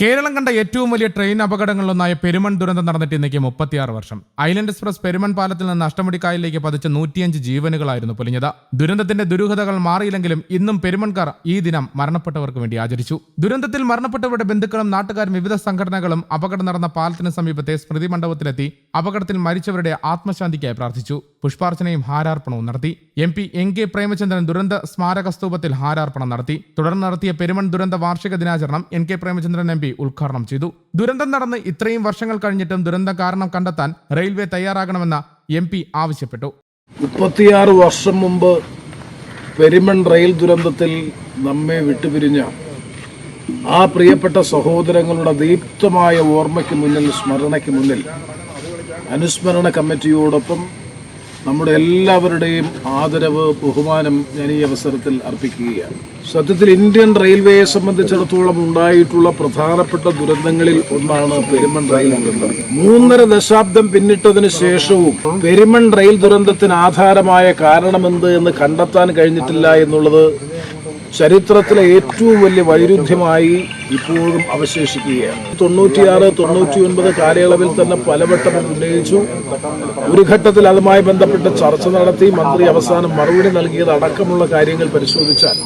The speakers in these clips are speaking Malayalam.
കേരളം കണ്ട ഏറ്റവും വലിയ ട്രെയിൻ അപകടങ്ങളിലൊന്നായ പെരുമൺ ദുരന്തം നടന്നിട്ട് ഇന്നേക്ക് മുപ്പത്തിയാറ് വർഷം. ഐലൻഡ് എക്സ്പ്രസ് പെരുമൺ പാലത്തിൽ നിന്ന് അഷ്ടമുടിക്കായലിലേക്ക് പതിച്ച നൂറ്റിയഞ്ച് ജീവനുകളായിരുന്നു പൊലിഞ്ഞത്. ദുരന്തത്തിന്റെ ദുരൂഹതകൾ മാറിയില്ലെങ്കിലും ഇന്നും പെരുമൺകാർ ഈ ദിനം മരണപ്പെട്ടവർക്ക് വേണ്ടി ആചരിച്ചു. ദുരന്തത്തിൽ മരണപ്പെട്ടവരുടെ ബന്ധുക്കളും നാട്ടുകാരും വിവിധ സംഘടനകളും അപകടം നടന്ന പാലത്തിന് സമീപത്തെ സ്മൃതി മണ്ഡപത്തിലെത്തി അപകടത്തിൽ മരിച്ചവരുടെ ആത്മശാന്തിക്കായി പ്രാർത്ഥിച്ചു. പുഷ്പാർച്ചനയും ഹാരാർപ്പണവും നടത്തി. M P N K Premachandran ദുരന്ത സ്മാരക സ്തൂപത്തിൽ ഹാരാർപ്പണം നടത്തി. തുടർന്ന് നടത്തിയ പെരുമൺ ദുരന്ത വാർഷിക ദിനാചരണം N K Premachandran M P ഉദ്ഘാടനം ചെയ്തു. ദുരന്തം നടന്ന് ഇത്രയും വർഷങ്ങൾ കഴിഞ്ഞിട്ടും ദുരന്ത കാരണം കണ്ടെത്താൻ റെയിൽവേ തയ്യാറാകണമെന്ന എം പി ആവശ്യപ്പെട്ടു. മുപ്പത്തിയാറ് വർഷം മുമ്പ് പെരുമൺ റെയിൽ ദുരന്തത്തിൽ നമ്മെ വിട്ടുപിരിഞ്ഞ ആ പ്രിയപ്പെട്ട സഹോദരങ്ങളുടെ ദീപ്തമായ ഓർമ്മയ്ക്ക് മുന്നിൽ സ്മരണയ്ക്ക് മുന്നിൽ അനുസ്മരണ കമ്മിറ്റിയോടൊപ്പം നമ്മുടെ എല്ലാവരുടെയും ആദരവ് ബഹുമാനം ഞാൻ ഈ അവസരത്തിൽ അർപ്പിക്കുകയാണ്. സത്യത്തിൽ ഇന്ത്യൻ റെയിൽവേയെ സംബന്ധിച്ചിടത്തോളം ഉണ്ടായിട്ടുള്ള പ്രധാനപ്പെട്ട ദുരന്തങ്ങളിൽ ഒന്നാണ് പെരുമൺ റെയിൽ ദുരന്തം. മൂന്നര ദശാബ്ദം പിന്നിട്ടതിന് ശേഷവും പെരുമൺ റെയിൽ ദുരന്തത്തിന് ആധാരമായ കാരണമെന്ത് എന്ന് കണ്ടെത്താൻ കഴിഞ്ഞിട്ടില്ല എന്നുള്ളത് ചരിത്രത്തിലെ ഏറ്റവും വലിയ വൈരുദ്ധ്യമായി ഇപ്പോഴും അവശേഷിക്കുകയാണ്. തൊണ്ണൂറ്റിയാറ് തൊണ്ണൂറ്റി ഒൻപത് കാലയളവിൽ തന്നെ പലവട്ടം ഉന്നയിച്ചു. ഒരു ഘട്ടത്തിൽ അതുമായി ബന്ധപ്പെട്ട് ചർച്ച നടത്തി മന്ത്രി അവസാനം മറുപടി നൽകിയത് അടക്കമുള്ള കാര്യങ്ങൾ പരിശോധിച്ചാൽ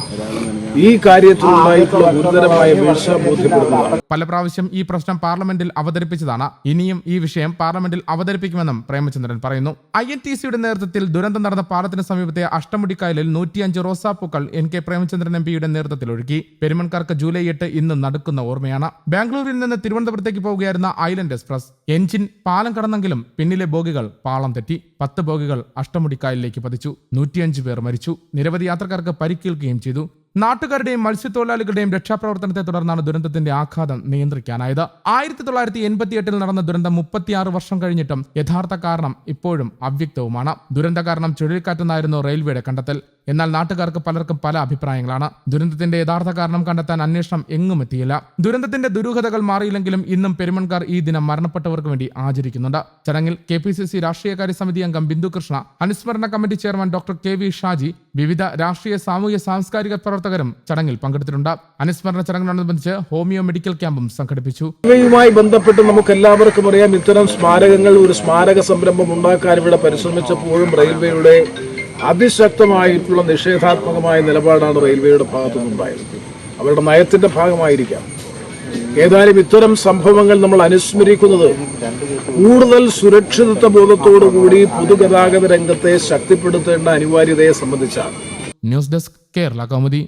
ഈ കാര്യത്തിലുണ്ടായിട്ടുള്ള ഗുരുതരമായ വീഴ്ച ബോധ്യപ്പെടുന്നതാണ് പല പ്രാവശ്യം ഈ പ്രശ്നം പാർലമെന്റിൽ അവതരിപ്പിച്ചതാണ്. ഇനിയും ഈ വിഷയം പാർലമെന്റിൽ അവതരിപ്പിക്കുമെന്നും പ്രേമചന്ദ്രൻ പറയുന്നു. ഐ എൻ ടി സിയുടെ നേതൃത്വത്തിൽ ദുരന്തം നടന്ന പാലത്തിന് സമീപത്തെ അഷ്ടമുടിക്കായലിൽ നൂറ്റിയഞ്ച് റോസാപ്പൂക്കൾ എൻ കെ പ്രേമചന്ദ്രൻ എം പിയുടെ നേതൃത്വത്തിൽ ഒഴുകി പെരുമൺകാർക്ക് ജൂലൈ എട്ട് ഇന്ന് നടക്കുന്ന ഓർമ്മയാണ്. ബാംഗ്ലൂരിൽ നിന്ന് തിരുവനന്തപുരത്തേക്ക് പോവുകയായിരുന്ന ഐലൻഡ് എക്സ്പ്രസ്. എഞ്ചിൻ പാലം കടന്നെങ്കിലും പിന്നിലെ ബോഗികൾ പാളം തെറ്റി. പത്ത് ബോഗികൾ അഷ്ടമുടിക്കായലിലേക്ക് പതിച്ചു. നൂറ്റിയഞ്ച് പേർ മരിച്ചു. നിരവധി യാത്രക്കാർക്ക് പരിക്കേൽക്കുകയും ചെയ്തു. നാട്ടുകാരുടെയും മത്സ്യത്തൊഴിലാളികളുടെയും രക്ഷാപ്രവർത്തനത്തെ തുടർന്നാണ് ദുരന്തത്തിന്റെ ആഘാതം നിയന്ത്രിക്കാനായത്. ആയിരത്തി തൊള്ളായിരത്തി എൺപത്തിയെട്ടിൽ നടന്ന ദുരന്തം മുപ്പത്തിയാറ് വർഷം കഴിഞ്ഞിട്ടും യഥാർത്ഥ കാരണം ഇപ്പോഴും അവ്യക്തവുമാണ്. ദുരന്ത കാരണം ചുഴലിക്കാറ്റെന്നായിരുന്നു റെയിൽവേയുടെ കണ്ടെത്തൽ. എന്നാൽ നാട്ടുകാർക്ക് പലർക്കും പല അഭിപ്രായങ്ങളാണ്. ദുരന്തത്തിന്റെ യഥാർത്ഥ കാരണം കണ്ടെത്താൻ അന്വേഷണം എങ്ങും എത്തിയില്ല. ദുരന്തത്തിന്റെ ദുരൂഹതകൾ മാറിയില്ലെങ്കിലും ഇന്നും പെരുമൺകാർ ഈ ദിനം മരണപ്പെട്ടവർക്ക് വേണ്ടി ആചരിക്കുന്നുണ്ട്. ചടങ്ങിൽ കെ പി സി സി രാഷ്ട്രീയകാര്യ സമിതി അംഗം ബിന്ദു കൃഷ്ണ അനുസ്മരണ committee chairman doctor K V Shaji വിവിധ രാഷ്ട്രീയ സാമൂഹ്യ സാംസ്കാരിക പ്രവർത്തകരും ചടങ്ങിൽ പങ്കെടുത്തിട്ടുണ്ട്. അനുസ്മരണ ചടങ്ങിനോടനുബന്ധിച്ച് ഹോമിയോ മെഡിക്കൽ ക്യാമ്പും സംഘടിപ്പിച്ചു. ഇവയുമായി ബന്ധപ്പെട്ട് നമുക്ക് എല്ലാവർക്കും അറിയാം ഇത്തരം സ്മാരകങ്ങൾ ഒരു സ്മാരക സംരംഭം ഉണ്ടാക്കാൻ ഇവിടെ പരിശ്രമിച്ചപ്പോഴും റെയിൽവേയുടെ അതിശക്തമായിട്ടുള്ള നിഷേധാത്മകമായ നിലപാടാണ് റെയിൽവേയുടെ ഭാഗത്തു നിന്നുണ്ടായത്. അവരുടെ നയത്തിന്റെ ഭാഗമായിരിക്കാം. ഏതായാലും ഇത്തരം സംഭവങ്ങൾ നമ്മൾ അനുസ്മരിക്കുന്നത് കൂടുതൽ സുരക്ഷിതത്വ ബോധത്തോടുകൂടി പൊതുഗതാഗത രംഗത്തെ ശക്തിപ്പെടുത്തേണ്ട അനിവാര്യതയെ സംബന്ധിച്ചാണ്. News desk Kerala Kaumudi.